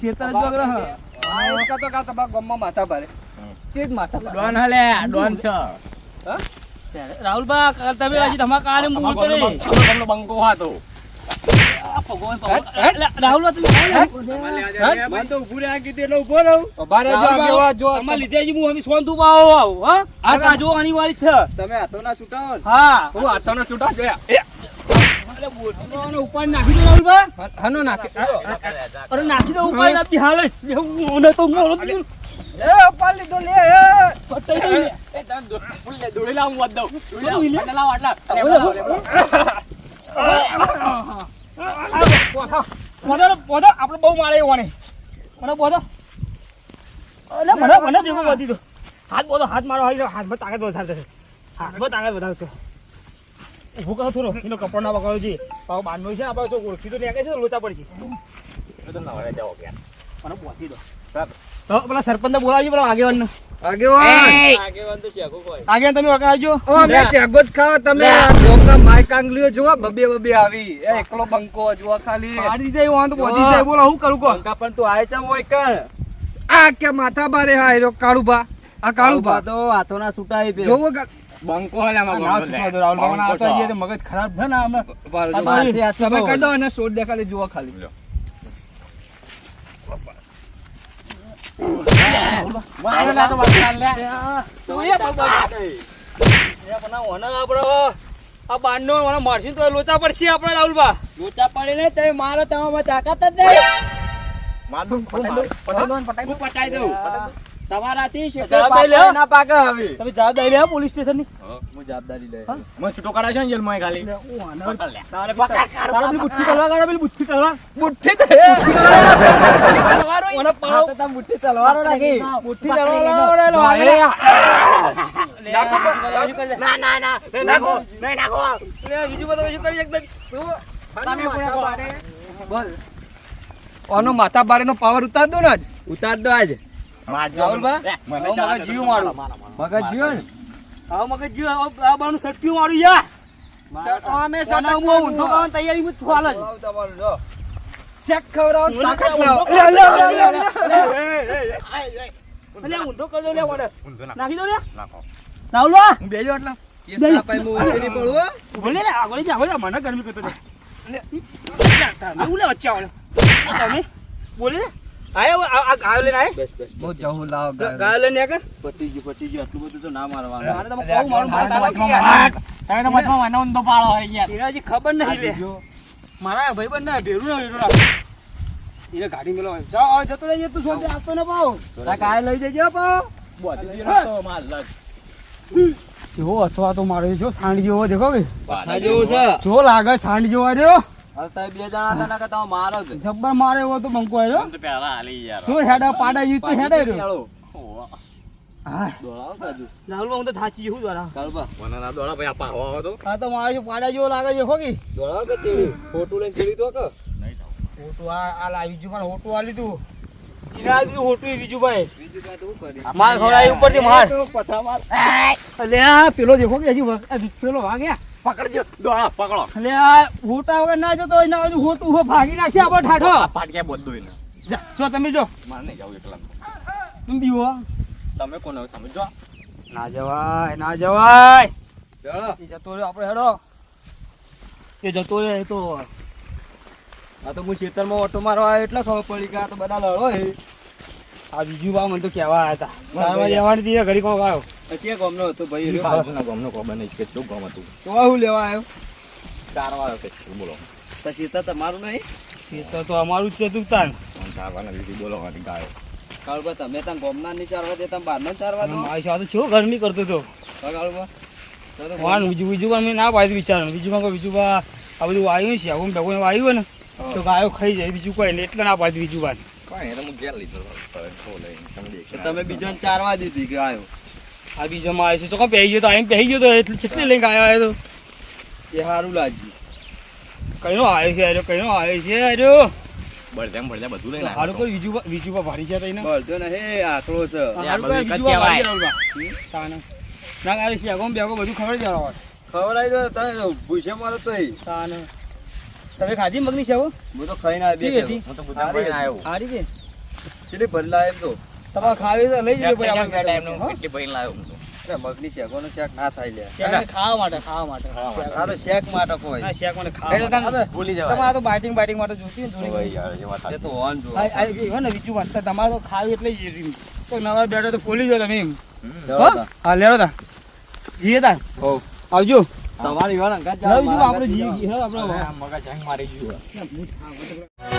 શેતર જ વગર હ. એક તો કા તમારા ગામમાં માથા ભારે. તે જ માથા ડોન હલે ડોન છે. રાહુલબા કાલ તમે હજી તમારા કારણે મૂળ કરે તમને બંકો હતો. તમે લીધે જ હું? હા? આ કા જો આની વાળી છે. તમે હાથો ના? છૂટાવો હા. હું હાથોનો છૂટા જોયા બોલવાનો નાખી દો રાહુલબા હનો નાખે અરે નાખી દો દઉં દોડી લાવું. લાવું, આટલા. મને બહુ મારે એવું મને બોધો અલે મને મને ભેગો બોધી દો હાથ બોધો હાથ મારો હાથ હાથમાં તાકાત વધારે છે હાથમાં તાકાત વધારે ઊભું કરો થોડો. એનો કપડ ના પકડો છે પાવ બાંધો છે આપણે તો ઓળખી તો લાગે છે તો લોચા પડી છે. તો નવરે જાઓ કે. મને બોધી દો. તો પેલા સરપંચ બોલાવજો પેલા આગેવાન! આગેવાન આગેવાન તો શેખો કોઈ. આગેવાન તમે વગાડજો ઓ અમે શેગો જ ખાવા. તમે આ માઈક આંગલીઓ જોવો બબે બબે આવી. એ એકલો બંકો જોવા ખાલી. એવું તો બોધી જાય બોલો હું કરું કો પણ તું આય ચા હોય કર આ કે માથા બારે હા એરો કાળુબા આ કાળુબા તો હાથો ના છૂટાય પે જોવો બંકો હલે આમાં ના રાહુલ બાબા આ તો તો મગજ ખરાબ છે ને આમાં. બાર જો. મારશે આ તમે કહી દો અને સોડ દે ખાલી. ખાલી મારે ના તો બંકો લે. જોઈએ બાબા. એ પણ આ ઓના આપણે આ બાંધનો ઓના મારશું તો લોચા પડશે આપણે રાહુલબા લોચા પડે ને તમે મારો તમામાં તાકાત જ નહીં. પટાઈ દઉં પટાઈ દઉં. તમારાથી જવાબદારી ના પાકે હવે. તમે જવાબદારી લે પોલીસ સ્ટેશનની હું જવાબદારી લે. મને છૂટો કરાવ છે ને જેલમાં ખાલી? પકડ તારે તારે પેલી બુટ્ટી કરવા કાઢો પેલી બુટ્ટી કરવા બુઠ્ઠી તો હે. પાડો. તો તમે મુઠ્ઠી તલવારો રાખી. બુટ્ટી કરવા લો એ, લે આ બીજું કરી દે. ના ના ના. નાખો. નહીં નાખો. લે બીજું બધું શું કરી શકતા. તમે બોલ. ઓનો માથા બારે નો પાવર ઉતાર દો ને આજ. ઉતાર દો આજ. મગજ જીવ મારું. મગજ જીવો ને આવો મગજ જીવ આ બાનું સટક્યું મારું યા અમે સોના ઊંધો કરવાની તૈયારી માં છું હાલ જ. તમારું જો. શેક ખવડાવો તાકાત લાવો. લે, લે, લે, લે, લે. ઊંધો કરી દો લે વડે. નાખી. દો લે. રાહુલભા, હું બેજો એટલે? કેસ ના પાઈ હું ઊંચી નહીં પડું લે લે, આગળ જા, આગળ મને ગરમી કરતો. લે, લે, હું વચ્ચે તમે બોલે લે. આયો આ આ ગાયો લઈને આય બસ બસ બહુ જહુ લાવ ગાય. ગાયો લઈને આય કર પટી ગયું પટી ગયું આટલું બધું તો ના મારવાનું મારે તમે કહું મારું મારે ગયા. તમે તો મતમાં મને ઊંધો પાળો હોય ગયા ઈરાજી ખબર નહીં લે મારા ભાઈબંધ ના ભેરું ના ભેરું ના ગાડી મેલો જાઓ હવે જતો રહેજે તું શોધે આપતો ના પાઓ આ કાય લઈ જજો પાઓ બોધી દીધો તો માર લાગ જેવો અથવા તો મારો જો સાંડ જેવો દેખો કે જેવો છે જો લાગે સાંડ જેવો રહ્યો હવે બે જણા હતા ને કે તમે મારો જ. જબ્બર મારે એવો તો બંકો યાર. જો હેડા પાડા યુ તો હેડે રહ્યો. ઓવા. હા. દોડાવો કાજુ રાહુલ હું તો થાચી હું દ્વારા કાલબા મને ના દોડા ભાઈ આ પાવો આવો તો. આ તો મારે જો પાડા જેવો લાગે છે હોગી કે? ચીડી ફોટો લઈને ચીડી તો કે? હોટું આ આ લાવી હોટું આ લીધું એને આ દીધું હોટું બીજું ભાઈ બીજું કાંઈ તો હું કરી માર ખવડાવી ઉપરથી માર. પથા માર. અલે આ પેલો દેખો કે હજી પેલો વાગ્યા. પકડજો દોડા પકડો. આ હોટા વગર ના જતો હોય ના હોય તો હોટું ઊભો ભાગી નાખશે આપણે ઠાઠો. પાટિયા બધું એને જા, જો તમે જો. મારે નહીં જાવું એકલા. તમે બીવો. તમે કોણ તમે જો. ના જવાય ના જવાય. જતો રહ્યો આપણે હેડો. એ જતો રહ્યો એ તો. આ તો હું ખેતરમાં ઓટો મારવા આવ્યો એટલે ખબર પડી કે આ તો બધા લડો આ બીજું બા મને તો કહેવા આવ્યા હતા જવાની હતી ઘડી કોણ આવ્યો. પછી એક ગામનો હતો ભાઈ? રહ્યો. બાજુના ગામનો કે શું ગામ હતું? તો હું લેવા આવ્યો? ચારવા કે બોલો. તો સીતા તમારું નહીં? સીતા તો તો અમારું જ છે તું તાન ચારવાના લીધી બોલો વાળી ગાયો. કાળબા તમે ત્યાં ગોમના નહીં ચારવા દેતા બહારનો ચારવા દો. મારી સાથે છો ગરમી કરતો કાળબા તો તો વાન બીજું બીજું પણ ના પાડી વિચાર બીજું કાંઈ બીજું બા આ બધું વાયુ છે આવું ભગવાન વાયુ હોય ને તો ગાયો ખાઈ જાય બીજું કોઈ એટલે ના પાડી બીજું વાત કઈ તો હું ઘેર લીધો તમે બીજાને ચારવા દીધી કે આવ્યો? આ બીજો માં આવ્યો છે. શું કામ પહેરી ગયો તો? આઈને પહેરી ગયો તો? એટલે કેટલી લઈને આવ્યો આવ્યો તો. એ સારું લાગ્યું. કયો આવ્યો છે આર્યો કયો આવ્યો છે આર્યો. બધું લઈને હારું કોઈ બીજું બીજું બા ભારી ને હે છે. હારું બધું કહેવાય. તાને. ના છે બેગો બધું ખબર જ હોય. ખબર આવી તો ભૂસે મારો તો તાને તમે ખાધી મગની છે હું તો ખાઈને આવી હું તો બધા આવ્યો ચેલી તો. તમારે ખાવી તો લઈ જજો ભાઈ શેક બે ટાઈમનું કેટલી પૈન લાવ્યો હું તો. એટલે મગની શેકોનો શેક ના થાય લે. શેક ખાવા માટે ખાવા માટે. આ તો શેક માટે કોઈ. ના શેક મને ખાવા માટે. ભૂલી તમારે તો બાઇટિંગ બાઇટિંગ માટે જોતી ને થોડી યાર, એ વાત તો હોન જો. આ- આ ને બીજું વાત તમારે તો ખાવી એટલે જ તો નવા બેઠો તો ફોલી જાઓ તમે એમ. હો? હા લેરો તા જીએ તા હોવ. આવજો. તમારી વાળા ગાજ આપણે જીએ જીએ, આપણે મગજ હેંગ મારી ગયું. Yeah.